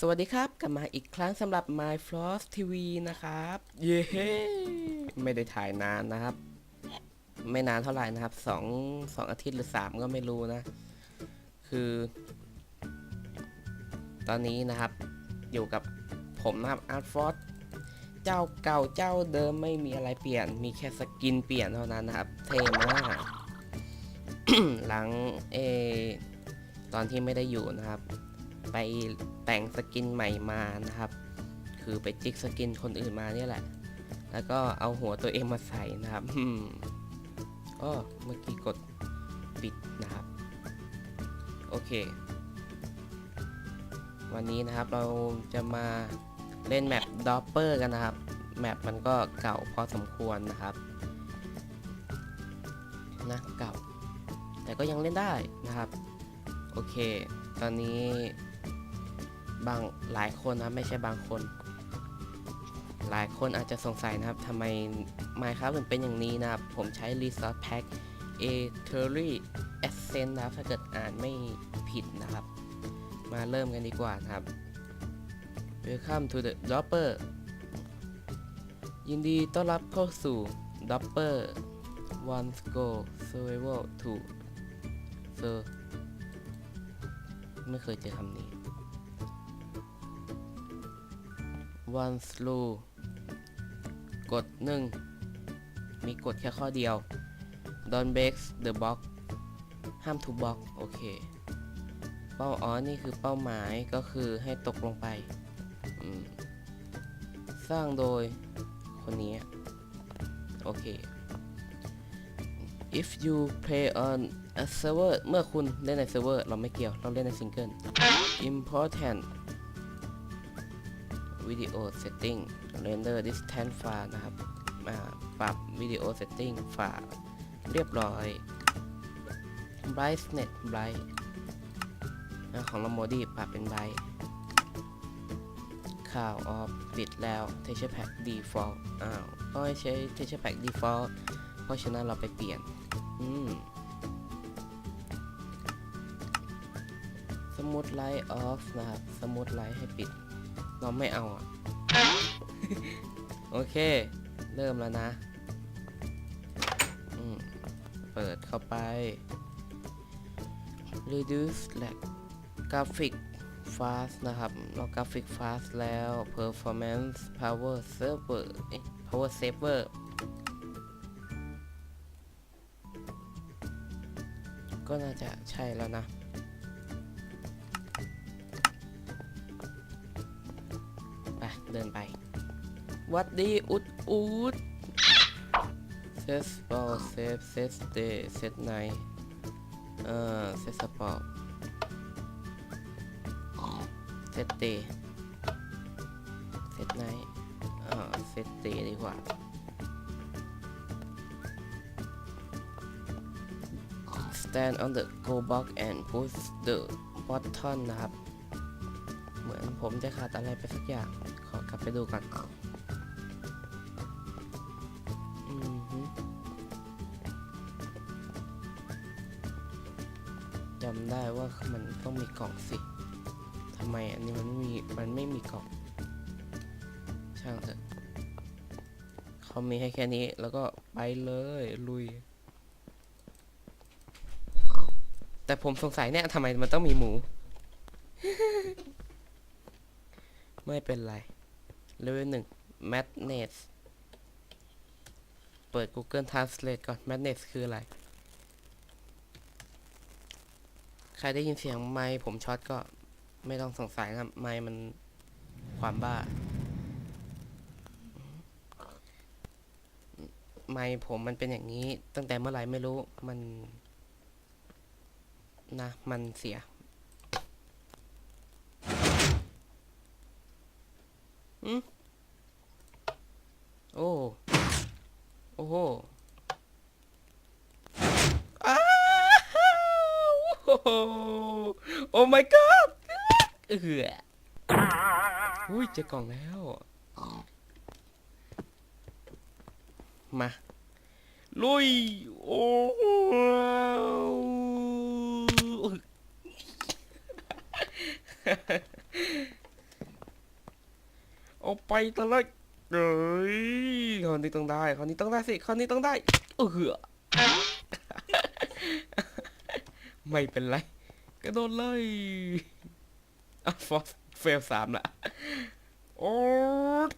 สวัสดีครับกลับมาอีกครั้งสำหรับ My Floss TV นะครับ เย้ ไม่ได้ถ่ายนานนะครับ ไม่นานเท่าไหร่นะครับสองสองอาทิตย์หรือสามก็ไม่รู้นะ คือ ตอนนี้นะครับ อยู่กับผมนะครับ Art f o r เจ้าเก่าเจ้าเดิมไม่มีอะไรเปลี่ยน มีแค่สกินเปลี่ยนเท่านั้นนะครับ เท่มาก หลังเออตอนที่ไม่ได้อยู่นะครับ ไปแต่งสกินใหม่มานะครับ คือไปจิกสกินคนอื่นมาเนี่ยแหละ แล้วก็เอาหัวตัวเองมาใส่นะครับอืมอ้อเมื่อกี้กดปิดนะครับ โอเค วันนี้นะครับเราจะมาเล่นแมปดอปเปอร์กันนะครับ แมปมันก็เก่าพอสมควรนะครับ นะเก่า แต่ก็ยังเล่นได้นะครับ โอเค ตอนนี้ บางหลายคนนะไม่ใช่บางคน หลายคนอาจจะสงสัยนะครับทำไม Minecraft ถึงเป็นอย่างนี้นะครับ ผมใช้ Resource Pack a t e r y Essence นะครับ ถ้าเกิดอ่านไม่ผิดนะครับ มาเริ่มกันดีกว่านะครับ Welcome to the Dopper ยินดีต้อนรับเข้าสู่ Dopper One Go Survival 2 Sir ไม่เคยเจอคำนี้ one slow กดหนึ่งมีกดแค่ข้อเดียว don't break the box ห้าม to block โอเค เป้าอ๋อนี่คือเป้าหมายก็คือให้ตกลงไป สร้างโดยคนนี้ โอเค if you play on a server เมื่อคุณเล่นในเซิร์ฟเวอร์ เราไม่เกี่ยว เราเล่นในซิงเกิล important วิดีโอเซตติ้งเรนเดอร์ดิสแทนฟ้านะครับมาปรับวิดีโอเซตติ้งฝาเรียบร้อย brightness bright ของลมโมดี้ปรับเป็น bright ข่าวออฟปิดแล้ว texture pack default อ้าวก็ใช้ texture pack default เพราะฉะนั้นเราไปเปลี่ยน อืมสมุดไลท์ออฟนะครับ สมุดไลท์ให้ปิด เราไม่เอาอะ โอเค เริ่มแล้วนะอืมเปิดเข้าไป reduce lag graphic fast นะครับ เรากราฟิก fast แล้ว performance power server เอ๊ะ power saver ก็น่าจะใช่แล้วนะ เดินไปวัดดีอุดอุดเซสปอร์เซฟเซสเดเซตไนเอ่อเซสปอร์เซตเดเซตไนเอ่อเซตเดดีกว่า stand on the go box and push the button นะครับ เหมือนผมจะขาดอะไรไปสักอย่าง อกลับไปดูก่อนอจำได้ว่ามันต้องมีกล่องสิทำไมอันนี้มันไม่มีมันไม่มีกล่อง ช่างเถอะเขามีให้แค่นี้แล้วก็ไปเลยลุย แต่ผมสงสัยเนี่ยทำไมมันต้องมีหมู ไม่เป็นไร เลเวลหนึ่ง madness เปิด Google Translate ก่อน madness คืออะไร ใครได้ยินเสียงไมค์ผมช็อตก็ไม่ต้องสงสัยนะครับ ไมค์มันความบ้า ไมค์ผมมันเป็นอย่างนี้ตั้งแต่เมื่อไหร่ไม่รู้มัน นะ มันเสีย อืมโอ้โอ้โหอ้าวโอ้โหโอ้ my god เอออุ้ยเจอกล่องแล้ว มา ลุย โอ้ เอาไปตะเลยเอ้ยคราวนี้ต้องได้คราวนี้ต้องได้สิคราวนี้ต้องได้เออไม่เป็นไรกระโดดเลยอะฟอสเฟลสามละโอ้ย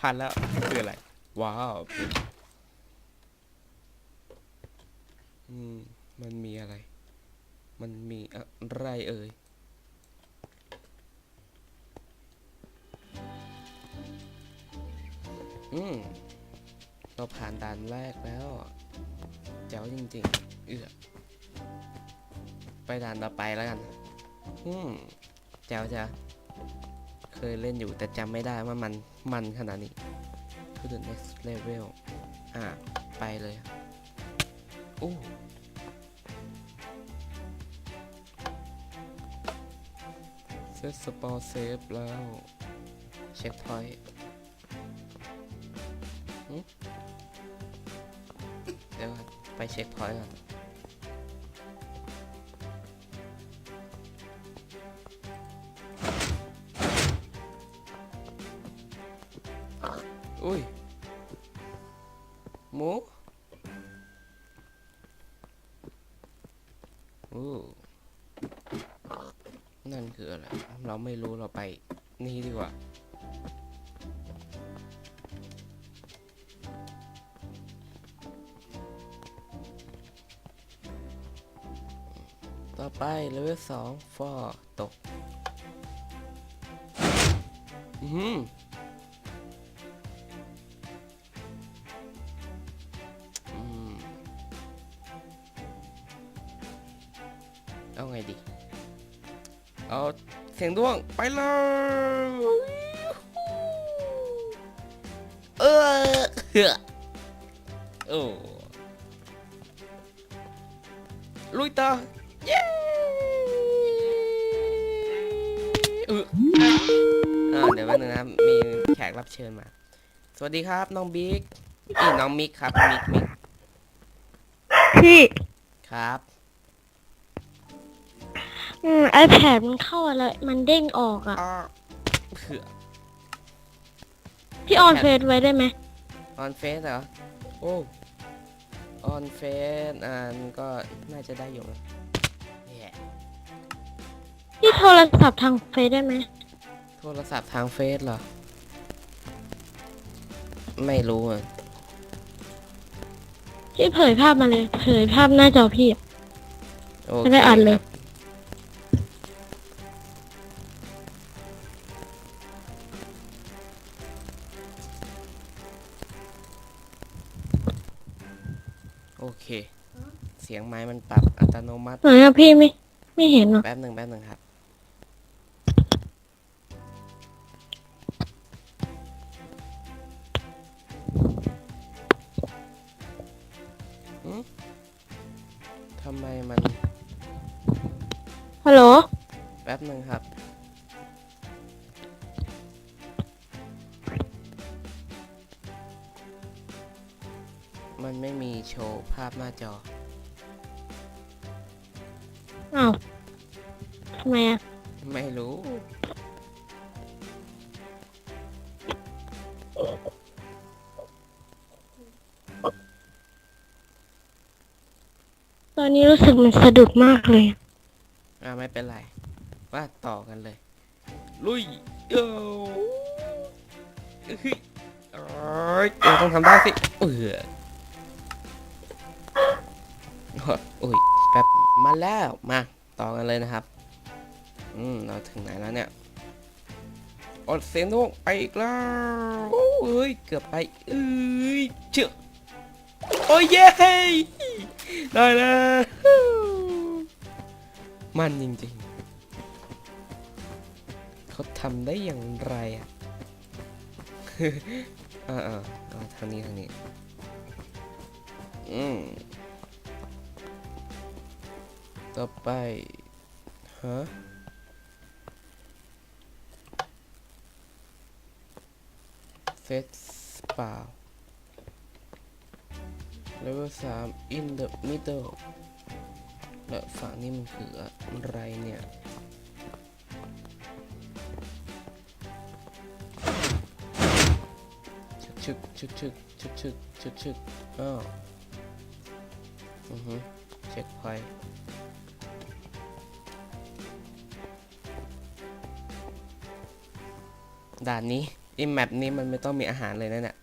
ผ่านแล้วคืออะไร ว้าวอืมมันมีอะไร มันมีอะไรเอ่ย อืมเราผ่านด่านแรกแล้วแจ๋วจริงๆ เอือไปด่านต่อไปแล้วกัน อืมแจ๋วจะเคยเล่นอยู่แต่จำไม่ได้ว่ามันมันขนาดนี้ to the next level อ่า ไปเลยโอ้เซตสปอร์เซฟแล้ว เช็คพอยต์ ไปเช็คพอยต์ก่อนอุ้ยหมูอู้นั่นคืออะไร เราไม่รู้ ต่อไปเลเวลสองฟอตก อือหืออืมเอาไงดี เอาเสียงด้วงไปเลยเออเฮ้อโอ้ลุยต่อ เย้เอออ่าเดี๋ยวแป๊บนึงนะครับ มีแขกรับเชิญมา สวัสดีครับน้องบิ๊กอีน้องมิกครับ มิกมิกพี่ครับ อืมไอแพดมันเข้าอะไร มันเด้งออกอะ อ้อเผื่อพี่ออนเฟซไว้ได้ไหมออนเฟสเหรอ โอ้ออนเฟสอ่านก็น่าจะได้อยู่นะเนี่ยพี่ โทรศัพท์ทางเฟซได้ไหมโทรศัพท์ทางเฟซเหรอ ไม่รู้อะ พี่เผยภาพมาเลย เผยภาพหน้าจอพี่อะ โอเคไม่ได้อ่านเลย ครับโอเค เสียงไม้มันปรับอัตโนมัติ ไหนอะพี่ไม่ไม่เห็นหรอแป๊บหนึ่งแป๊บหนึ่งครับ ทำไมมันฮัลโหล แป๊บหนึ่งครับ มันไม่มีโชว์ภาพหน้าจอ อ้าว ทำไมอะไม่รู้ กมันสะดุดมากเลยอ่าไม่เป็นไร ว่าต่อกันเลย ลุยเอ้เฮ้ยเอ้ยเราต้องทำได้สิเออโอ้ยแป๊บมาแล้วมาต่อกันเลยนะครับ อืมเราถึงไหนแล้วเนี่ยอดเสียงโนไปอีกแล้วโอ้ยเกือบไปเอ้ยเชื่อโอ้ยเย้ได้แล้ว มันจริงๆ เขาทำได้อย่างไรอะอ่าอ่าทางนี้ทางนี้ อืม ต่อไป ฮะเซตเปล่า level 3 in the middle แล้วฝั่งนี้มันเกลืออะไรเนี่ยชึกชึกชึกชึกชึกชึกชึกอ้าวอือฮึเช็คไฟด่านนี้อินแมปนี้มันไม่ต้องมีอาหารเลยนะเนี่ย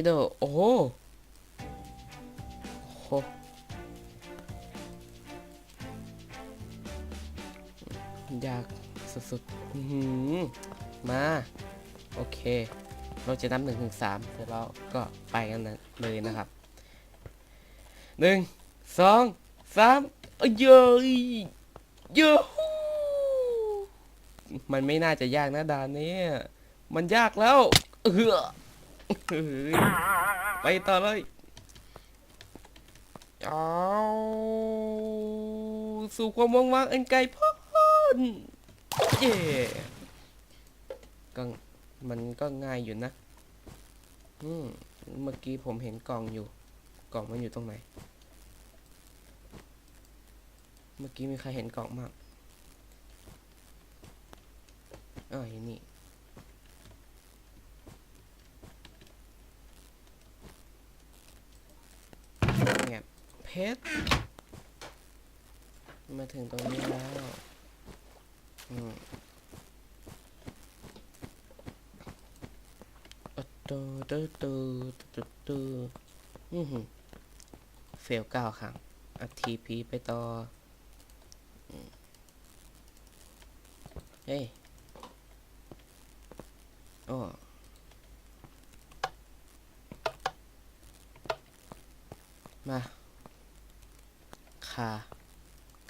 in the middle โอ้โหยากสุดๆ มา โอเค เราจะนับหนึ่งถึงสามเสร็จแล้วก็ไปกันเลยนะครับหนึ่งสองสามเยเย้ยเย้ฮู้มันไม่น่าจะยากนะดานเนี้มันยากแล้ว เออ ไปต่อเลยเอาสู่ความว่างว่างอันไกลพ้นเย่ก็มันก็ง่ายอยู่นะอืมเมื่อกี้ผมเห็นกล่องอยู่ กล่องมันอยู่ตรงไหน เมื่อกี้มีใครเห็นกล่องมากอ๋ออยู่นี่ เงียบ เพชร มาถึงตรงนี้แล้วอืมอะตูตูตูตูตูอือหือเฟลเก้าครั้งอัดทีพีไปต่อ เฮ้ยอ้อมา คา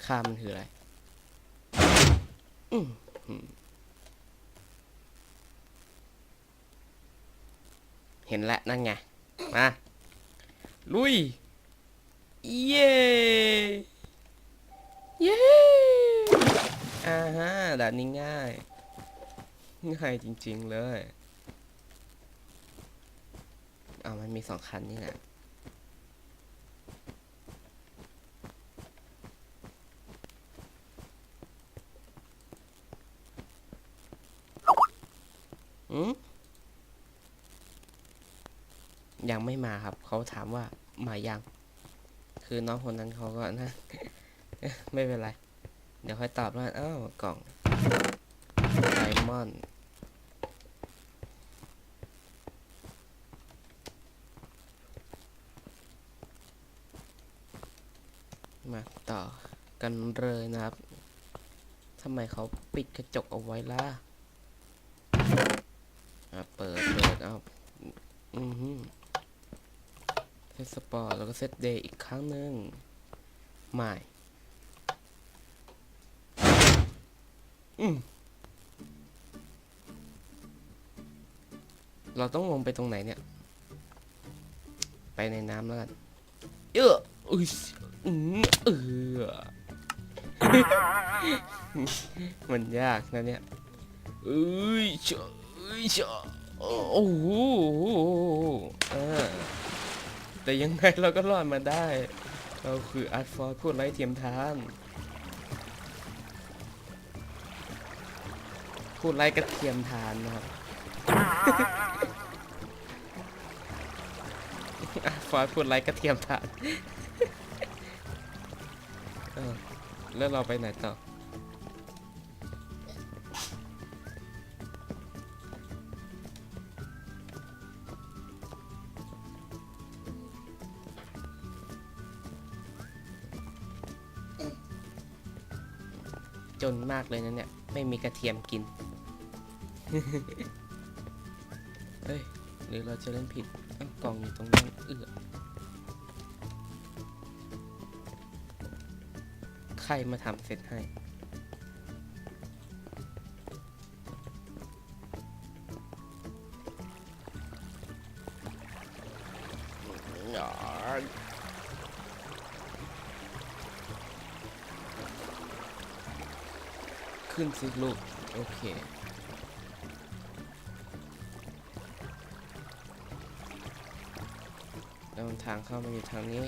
คามันคืออะไรอืมหืมเห็นแล้วนั่นไง มา ลุย เย้เย้อ่าฮะด่านนี้ง่าย ง่ายจริง ๆ เลย เอามันมีสองคันนี่แหละ ยังไม่มาครับ เขาถามว่ามายัง คือน้องคนนั้นเขาก็นะ ไม่เป็นไร เดี๋ยวค่อยตอบว่าอ้าวกล่องไดมอนด์มาต่อกันเลยนะครับทำไมเขาปิดกระจกเอาไว้ล่ะ อะเปิด เปิด เอาอือฮึเซตสปอร์ตแล้วก็เซตเดย์อีกครั้งหนึ่งไม่เราต้องลงไปตรงไหนเนี่ย ไปในน้ำแล้วกัน เอออุ้ยอืมเออมันยากนะเนี่ยเอ้ยเชอะเอ้ยเชอะ โอ้โหเออแต่ยังไงเราก็รอดมาได้ เราคืออาร์ตฟอร์พูดไร้เทียมทานพูดไร้กระเทียมทานนะครับอาร์ตฟอร์พูดไร้กระเทียมทาน เออ แล้วเราไปไหนต่อ นมากเลยนะเนี่ย ไม่มีกระเทียมกิน เฮ้ย หรือเราจะเล่นผิดกล่องอยู่ตรงนั้นเอือใครมาทำเสร็จให้ ขึ้นสิลูก โอเค แล้วทางเข้ามาอยู่ทางนี้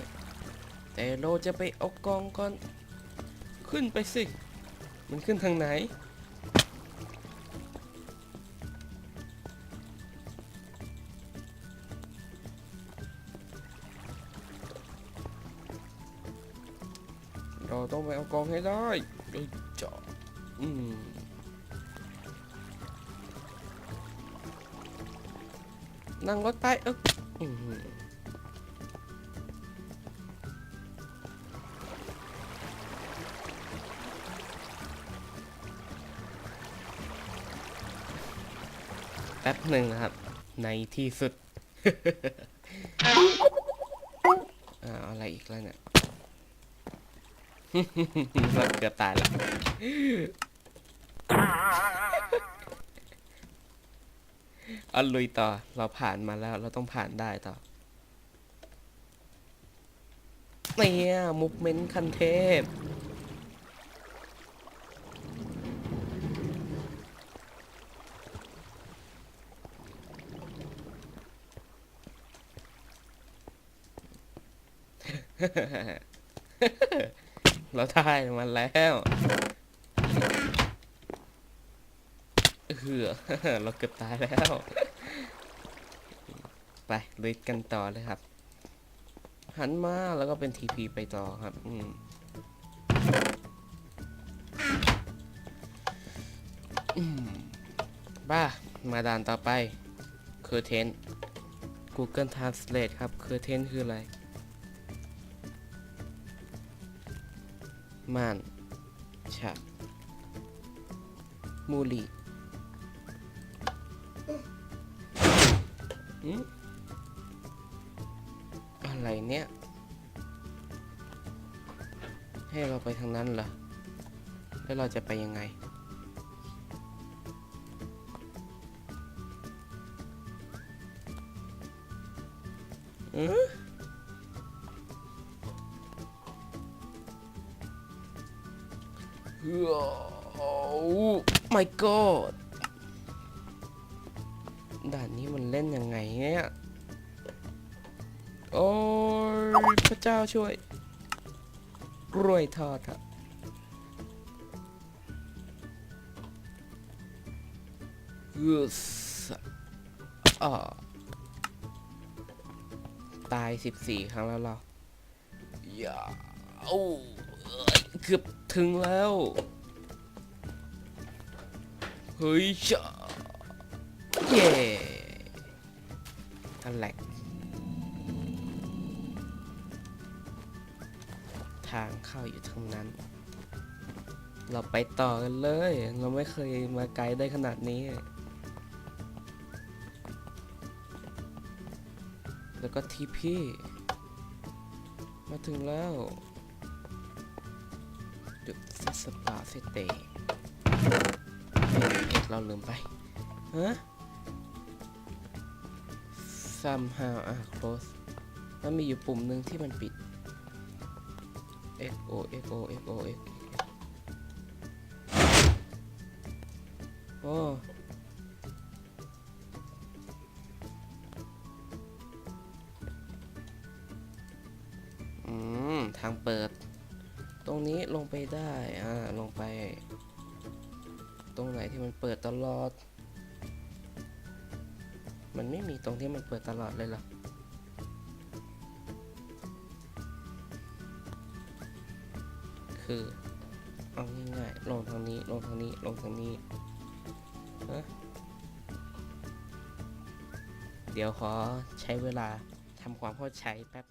แต่เราจะไปออกกองก่อน ขึ้นไปสิ มันขึ้นทางไหน เราต้องไปเอากองให้ได้ อืมนั่งรถไปเอ๊ะแป๊บหนึ่งนะครับ ในที่สุด อ่าอะไรอีกแล้วเนี่ย เราเกือบตายแล้วเอาลุยต่อ เราผ่านมาแล้ว เราต้องผ่านได้ต่อเนี่ยมุกเมนต์คันเทพ เราได้มันแล้วเออเราเกือบตายแล้ว ไปลุยกันต่อเลยครับ หันมาแล้วก็เป็นทีพีไปต่อครับอืมอืมบ้า มาด่านต่อไป คือเทน Google Translate ครับ คือเทนคืออะไร ม่านฉากมูลีอืมอะไรเนี่ย ให้เราไปทางนั้นเหรอ แล้วเราจะไปยังไง อือ โอ้ my god ด่านนี้มันเล่นยังไงเนี่ย โอ้ยพระเจ้าช่วยรวยทอดครับยูสอ่าตาย 14 ครั้งแล้วเราอย่าโอ้ เกือบถึงแล้ว เฮ้ยจ้าเย่อันแหลกทางเข้าอยู่ทางนั้น เราไปต่อกันเลย เราไม่เคยมาไกลได้ขนาดนี้ แล้วก็ทีพี่ มาถึงแล้ว ดสัสปาเซเตเอ็ดเราลืมไปฮะ somehow อะ close มันมีอยู่ปุ่มหนึ่งที่มันปิด x o x o x o x โอ้อื รงไหนที่มันเปิดตลอด มันไม่มีตรงที่มันเปิดตลอดเลยหรอคือเอาง่ายๆลงทางนี้ลงทางนี้ลงทางนี้ฮะเดี๋ยวขอใช้เวลาทำความเข้าใจแป๊บ